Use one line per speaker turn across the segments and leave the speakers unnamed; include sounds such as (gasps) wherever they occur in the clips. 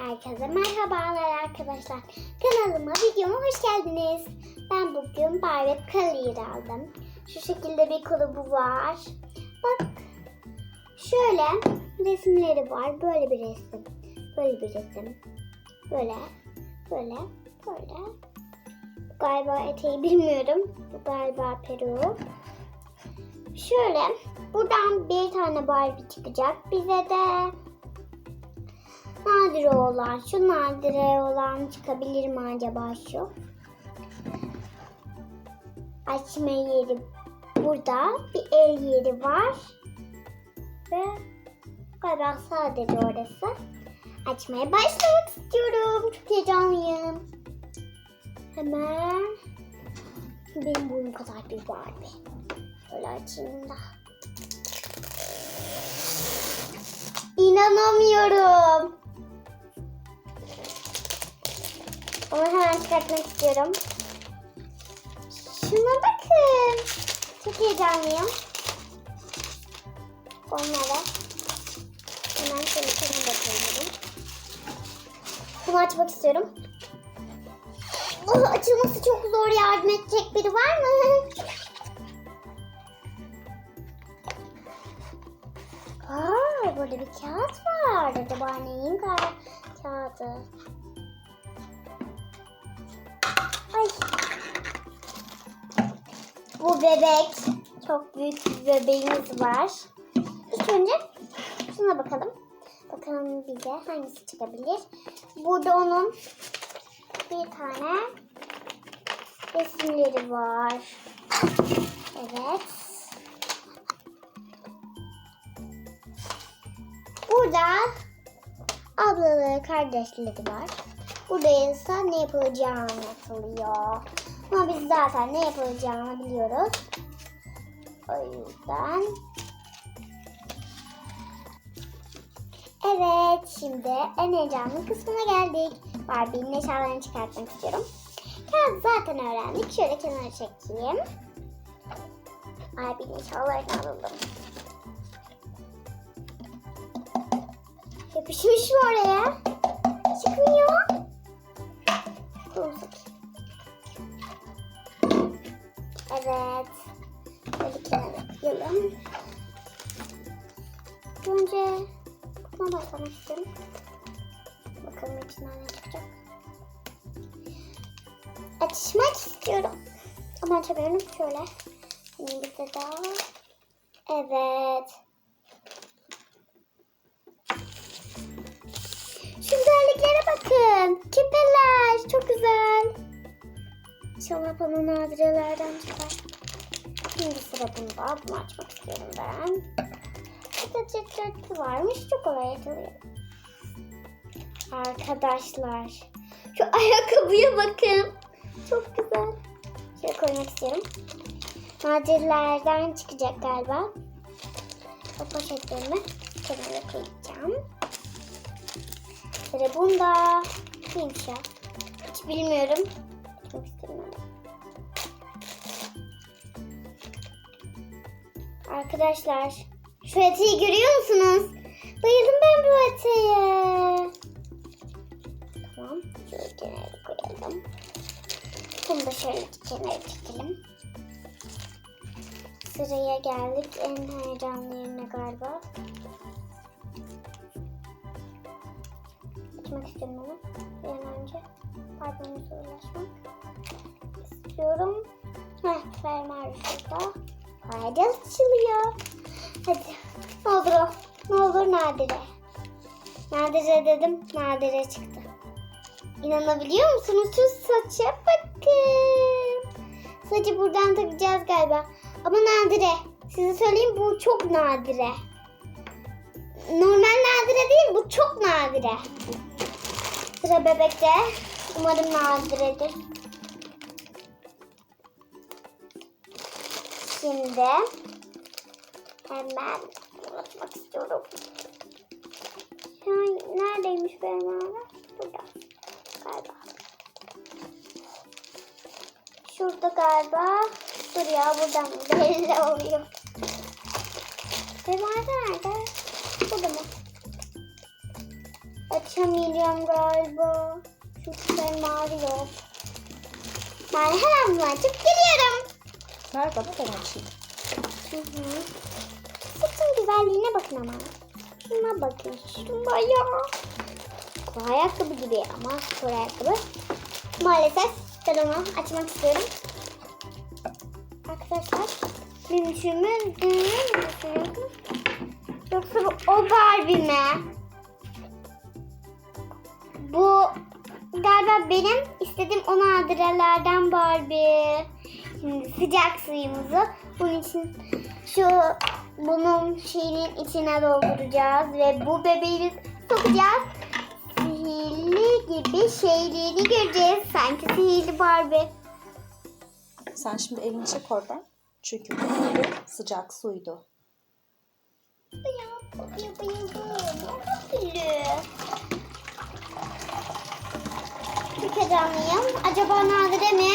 Herkese merhabalar arkadaşlar. Kanalıma, videoma hoş geldiniz. Ben bugün Barbie Collier aldım. Şu şekilde bir kılıbı var. Bak şöyle resimleri var. Böyle bir resim. Böyle bir resim. Böyle. Böyle. Böyle. Galiba eteği bilmiyorum. Bu galiba peruk. Şöyle buradan bir tane Barbie çıkacak. Bize de nadir olan, şu nadire olan çıkabilir mi acaba şu? Açma yeri burada. Bir el yeri var. Ve galiba sadece orası. Açmaya başlamak istiyorum. Çok heyecanlıyım. Hemen benim boyum kadar bir Barbie. Böyle açayım da. İnanamıyorum. Onu hemen çıkartmak istiyorum. Şuna bakın. Çok heyecanlıyım. Onlara hemen şöyle kenara koyuyorum. Bunu açmak istiyorum. Oh, açılması çok zor. Yardım edecek biri var mı? Aa, burada bir kağıt var. Acaba neyin ka- kağıdı? Bebek. Çok büyük bir bebeğimiz var. İlk önce şuna bakalım. Bakalım bize hangisi çıkabilir. Burada onun bir tane resimleri var. Evet. Burada ablaları, kardeşleri var. Burada ise ne yapılacağı anlatılıyor. Ama biz zaten ne yapılacağını biliyoruz. O yüzden. Evet, şimdi en heyecanlı kısmına geldik. Barbie'nin eşyalarını çıkartmak istiyorum. Kağıt zaten öğrendik. Şöyle kenara çekeyim. Barbie'nin eşyalarını alalım. Yapışmış mı oraya? Çıkmıyor. Kolumuzu Evet. Böyle kenara koyalım. Önce başlamak istiyorum. Bakalım içinden ne çıkacak. Açmak istiyorum. Ama açamıyorum. Şöyle. Şimdi bize daha. Evet. Şu güzelliklere bakın. Küpeler. Çok güzel. İnşallah bana nadirelerden çıkar. Şimdi sıra bunda. Bunu açmak istiyorum ben. Burada çıt çıt varmış. Çok kolay açılıyor. Arkadaşlar. Şu (laughs) ayakkabıya bakın. Çok güzel. Şöyle koymak istiyorum. Nadirelerden çıkacak galiba. O poşetlerimi kenara koyacağım. Sıra bunda. Neymiş? Hiç bilmiyorum. Arkadaşlar şu eteği görüyor musunuz? Bayıldım ben bu eteğe. Tamam. Şöyle kenara koyalım. Bunu da şöyle kenara çekelim. Sıraya geldik en heyecanlı yerine galiba. Açmak istiyorum onu. Bir an önce kalbimize ulaşmak istiyorum. Heh, fermuar şurada. Haydi açılıyor. Hadi. Ne olur o. Ne olur nadire. Nadire dedim. Nadire çıktı. İnanabiliyor musunuz? Şu saça bakın. Saçı buradan takacağız galiba. Ama nadire. Size söyleyeyim bu çok nadire. Normal nadire değil bu çok nadire. Sıra bebekte. Umarım nadiredir. Şimdi hemen ulaşmak istiyorum. Şu an neredeymiş benim abi? Burada. Galiba. Şurada galiba. Dur ya buradan belli oluyor. Benim nerede? Burada mı? Aç açamayacağım galiba. Çünkü benim ağrıyor. Ben hemen açıp geliyorum.
Ver bana ben açayım.
Hı hı. Sütün güzelliğine bakın ama. Şuna bakın. Şuna ya. Bu ayakkabı gibi ama spor ayakkabı. Maalesef ben onu açmak istiyorum. Arkadaşlar mümkünümüz Yoksa bu o Barbie mi? Bu galiba benim istediğim o nadirelerden Barbie. Şimdi sıcak suyumuzu bunun için şu bunun şeyinin içine dolduracağız ve bu bebeği sokacağız. Sihirli gibi şeyleri göreceğiz. Sanki sihirli Barbie.
Sen şimdi elini çek oradan. Çünkü bu suydu, sıcak suydu.
Ya, bayıl, bayıldım. Gülü. Bir kez anlayayım. Acaba Nadire mi?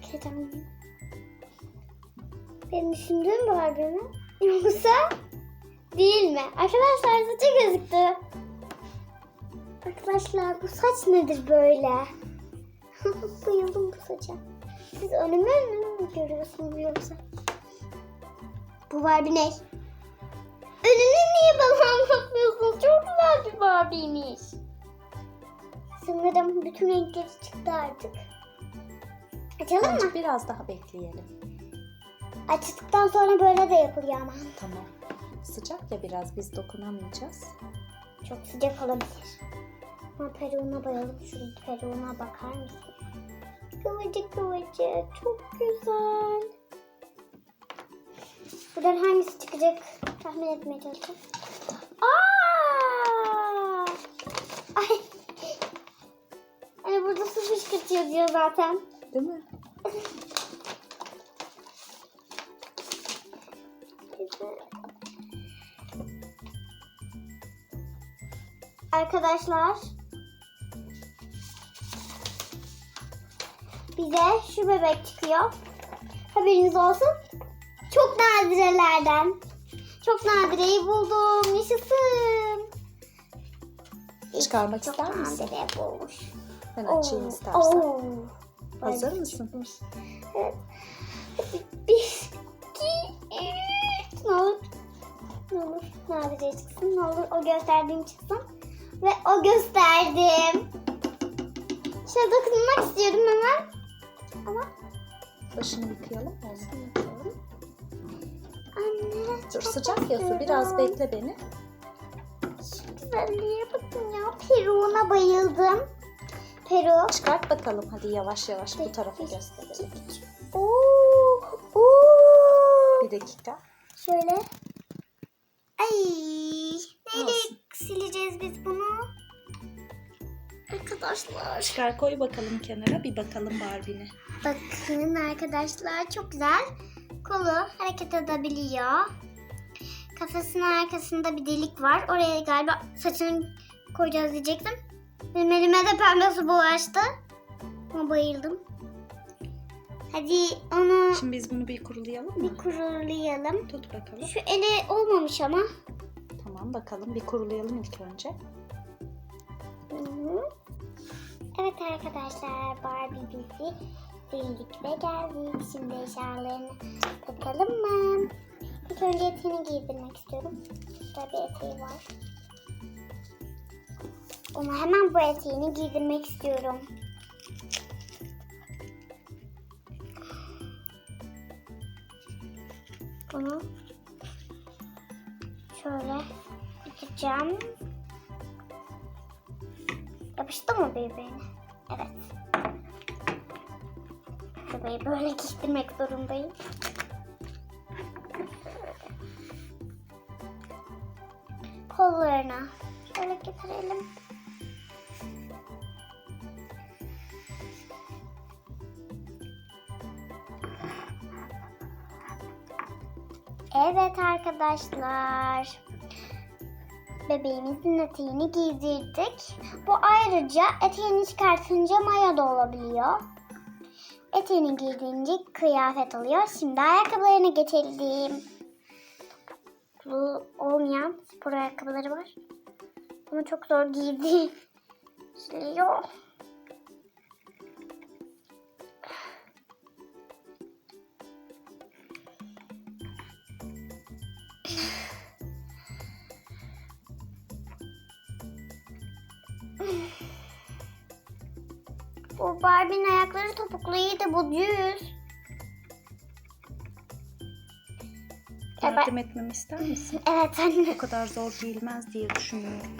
Heyecanlıyım. Benim Barbie mi? Yoksa değil mi? Arkadaşlar saçı gözüktü. Arkadaşlar bu saç nedir böyle? (laughs) Bayıldım bu saça. Siz önümü mü görüyorsunuz yoksa? Bu Barbie ne? Önünü niye bana anlatmıyorsunuz? Çok güzel bir Barbie'ymiş. Sanırım bütün renkleri çıktı artık. Açalım mı?
Biraz daha bekleyelim.
Açtıktan sonra böyle de yapılıyor ama.
Tamam. Sıcak ya biraz biz dokunamayacağız.
Çok sıcak olabilir. Ama peruğuna bayıldım. Şunun peruğuna bakar mısın? Kıvırcık kıvırcık. Çok güzel. Buradan hangisi çıkacak? Tahmin etmeye çalışacağım. Aa! Ay. Hani burada su fışkırtıyor diyor zaten.
Değil mi?
Arkadaşlar bize şu bebek çıkıyor. Haberiniz olsun. Çok nadirelerden. Çok nadireyi buldum. Yaşasın.
Çıkarmak ister misin?
nadire bulmuş.
Ben
Oo,
açayım istersen.
oo.
Hazır mısın?
çıkmış. Evet. Hadi bir, iki, üç. Ne olur. Ne olur. Nadire çıksın. Ne olur o gösterdiğim çıksın. Ve o gösterdim. Şöyle dokunmak istiyorum hemen. Ama
Başını yıkayalım. Onu.
yıkıyorum. Anne.
Dur sıcak ya su. Biraz bekle beni.
Şu güzelliğe bakın ya. Peruğuna bayıldım. Peru.
Çıkart bakalım hadi yavaş yavaş bu tarafa gösterelim.
Oo. Oo.
Bir dakika.
Şöyle. Ay.
Olsun.
sileceğiz biz bunu? Arkadaşlar.
Çıkar koy bakalım kenara bir bakalım Barbie'ne.
Bakın arkadaşlar çok güzel. Kolu hareket edebiliyor. Kafasının arkasında bir delik var. Oraya galiba saçını koyacağız diyecektim. Benim elime de pembe su bulaştı. Ama bayıldım. Hadi onu
Şimdi biz bunu bir kurulayalım
bir
mı?
kurulayalım.
Tut bakalım.
Şu eli olmamış ama.
Tamam bakalım bir kurulayalım ilk önce.
Hı. Evet arkadaşlar Barbie bizi sildik ve geldik. Şimdi eşyalarını takalım mı? İlk önce eteğini giydirmek istiyorum. Burada bir eteği var. Ona hemen bu eteğini giydirmek istiyorum. Bunu şöyle yapacağım. Yapıştı mı birbirine? Evet. Bebeği böyle giydirmek zorundayım. Kollarına şöyle getirelim. Evet arkadaşlar. Bebeğimizin eteğini giydirdik. Bu ayrıca eteğini çıkartınca maya da olabiliyor. Eteğini giydirince kıyafet oluyor. Şimdi ayakkabılarına geçelim. Bu olmayan spor ayakkabıları var. Ama çok zor giydi. Siliyor. Bu Barbie'nin ayakları topukluydu. Bu düz.
Yardım etmemi ister misin?
Evet anne.
O kadar zor giyilmez diye düşünüyorum.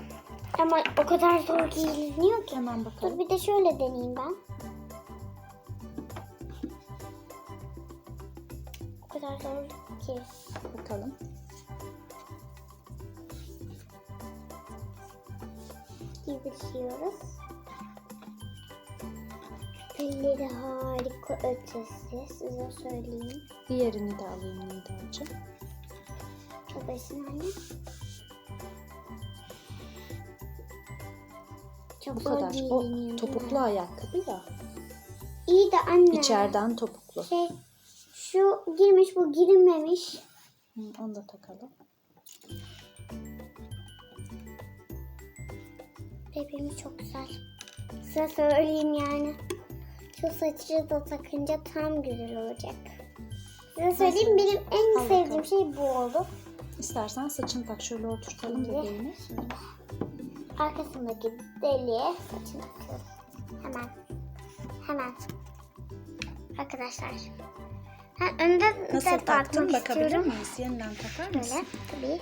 Ama o kadar zor giyilmiyor ki.
Hemen
Dur
bakalım.
bir de şöyle deneyeyim ben. O kadar zor ki.
Bakalım.
Giydiriyoruz. Elleri harika ötesi. Size söyleyeyim.
Diğerini de alayım Nidacığım.
Babasının anne. Çok
Bu kadar. O topuklu ayakkabı ya.
İyi de anne.
İçeriden topuklu.
Şey, şu girmiş bu girilmemiş.
Onu da takalım.
Bebeğimiz çok güzel. Size söyleyeyim yani. Şu saçı da takınca tam güzel olacak. Size söyleyeyim benim en
Al
sevdiğim
bakalım.
şey bu oldu.
İstersen saçını tak şöyle oturtalım bebeğini.
Arkasındaki deliğe saçını takıyorum. Hemen. Hemen. Arkadaşlar. Ha, önde
Nasıl
de
taktın bakabilir miyiz? Yeniden takar mısın?
Böyle tabii.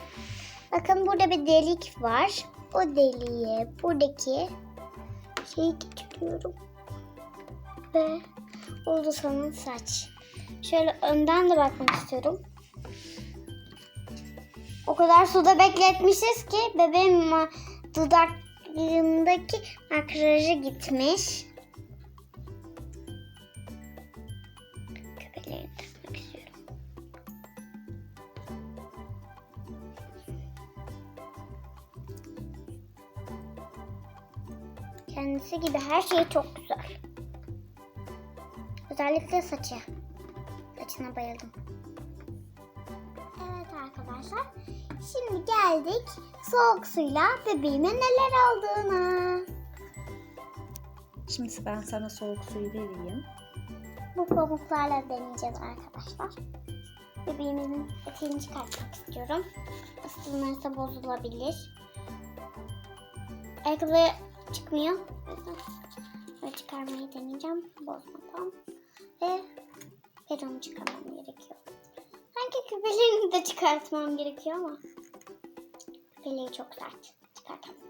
Bakın burada bir delik var. O deliğe buradaki şeyi geçiriyorum. Ve oldu sana saç. Şöyle önden de bakmak istiyorum. O kadar suda bekletmişiz ki bebeğin dudaklarındaki makyajı gitmiş. Kendisi gibi her şey çok güzel. Özellikle saçı. Saçına bayıldım. Evet arkadaşlar. Şimdi geldik soğuk suyla bebeğime neler aldığına.
Şimdi ben sana soğuk suyu vereyim.
Bu pamuklarla deneyeceğiz arkadaşlar. Bebeğimin eteğini çıkartmak istiyorum. Isınırsa bozulabilir. Ayakkabı çıkmıyor. Böyle çıkarmayı deneyeceğim bozmadan. Ve peruğumu çıkarmam gerekiyor. Sanki küpelerini de çıkartmam gerekiyor ama küpeleri çok sert. Çıkartamam.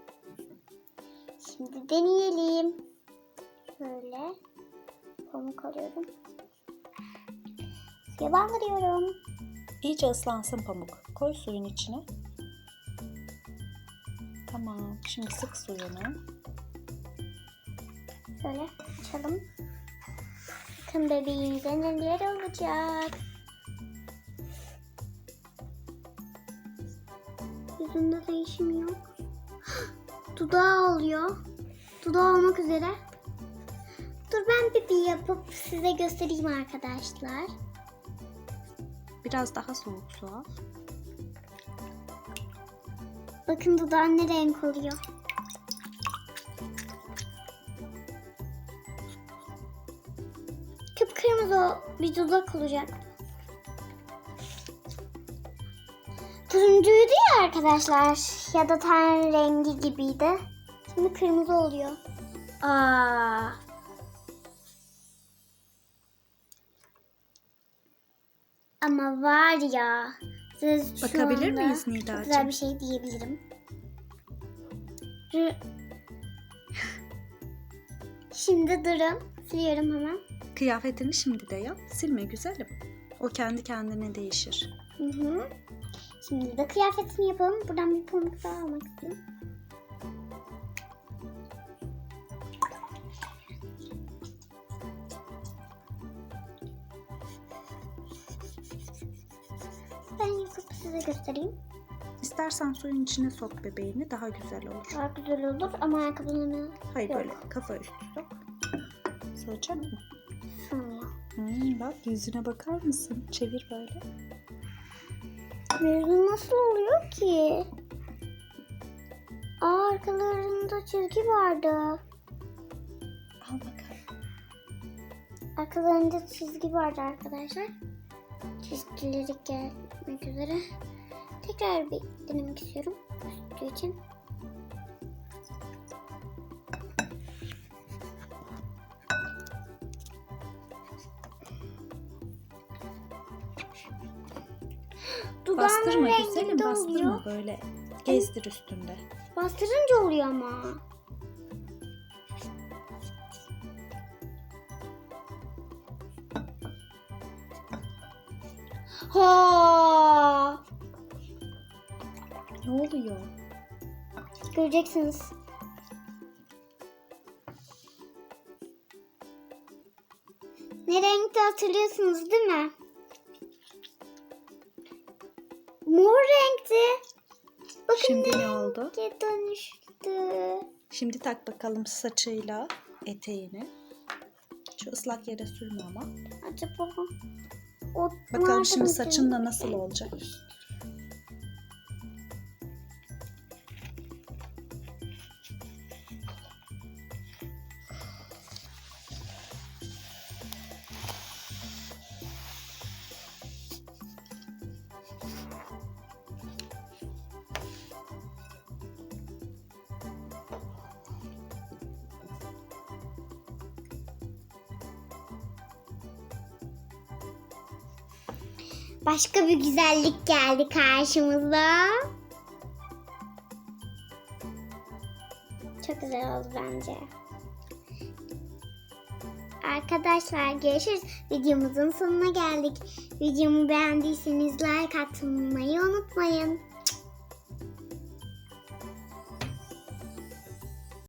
Şimdi deneyelim. Şöyle pamuk alıyorum. Suya bandırıyorum.
İyice ıslansın pamuk. Koy suyun içine. Tamam. Şimdi sık suyunu.
Şöyle açalım. Bakın bebeğimize neler olacak. Yüzünde değişim yok. (gasps) Dudağı oluyor. Dudağı olmak üzere. Dur ben pipi yapıp size göstereyim arkadaşlar.
Biraz daha soğuk su al.
Bakın dudağı ne renk oluyor. Bir dudak olacak. Turuncuydu ya arkadaşlar. Ya da ten rengi gibiydi. Şimdi kırmızı oluyor. Aa. Ama var ya. Siz
Bakabilir miyiz Nidacığım?
Güzel bir şey diyebilirim. (laughs) Şimdi durun. Siliyorum hemen.
Kıyafetini şimdi de yap. Silme güzelim. O kendi kendine değişir.
Hı hı. Şimdi de kıyafetini yapalım. Buradan bir pamuk daha almak istiyorum. Ben yapıp size göstereyim.
İstersen suyun içine sok bebeğini daha güzel olur.
Daha güzel olur ama ayakkabılarını
Hayır
Yok.
böyle kafa üstü sok. Sığacak mı?
Sığmıyor.
Hmm, bak yüzüne bakar mısın? Çevir böyle.
Yüzü nasıl oluyor ki? Aa, arkalarında çizgi vardı.
Al bakalım.
Arkalarında çizgi vardı arkadaşlar. Çizgileri gelmek üzere. Tekrar bir denemek istiyorum. Üstü için. Dudağımın
Bastırma güzelim bastırma
oluyor.
böyle. Gezdir üstünde.
Bastırınca oluyor ama. Ha!
Ne oluyor?
Göreceksiniz. Ne renkte hatırlıyorsunuz değil mi? Mor renkti. Bakın
Şimdi
ne
ne oldu?
dönüştü.
Şimdi tak bakalım saçıyla eteğini. Şu ıslak yere sürme ama.
Acaba o
Bakalım şimdi
nereden
saçın da
dönüyor?
nasıl olacak?
Başka bir güzellik geldi karşımıza. Çok güzel oldu bence. Arkadaşlar görüşürüz. Videomuzun sonuna geldik. Videomu beğendiyseniz like atmayı unutmayın.